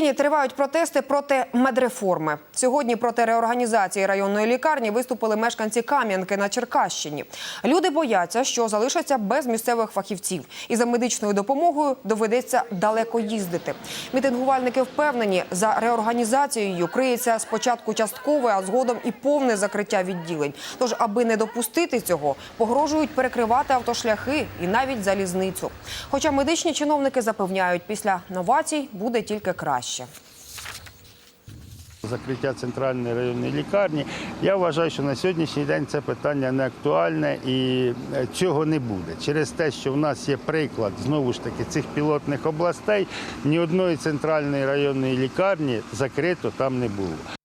Нині тривають протести проти медреформи. Сьогодні проти реорганізації районної лікарні виступили мешканці Кам'янки на Черкащині. Люди бояться, що залишаться без місцевих фахівців, і за медичною допомогою доведеться далеко їздити. Мітингувальники впевнені, за реорганізацією криється спочатку часткове, а згодом і повне закриття відділень. Тож, аби не допустити цього, погрожують перекривати автошляхи і навіть залізницю. Хоча медичні чиновники запевняють, після новацій буде тільки краще. Закриття центральної районної лікарні. Я вважаю, що на сьогоднішній день це питання не актуальне і е, цього не буде. Через те, що в нас є приклад знову ж таки цих пілотних областей, ні одної центральної районної лікарні закрито там не було.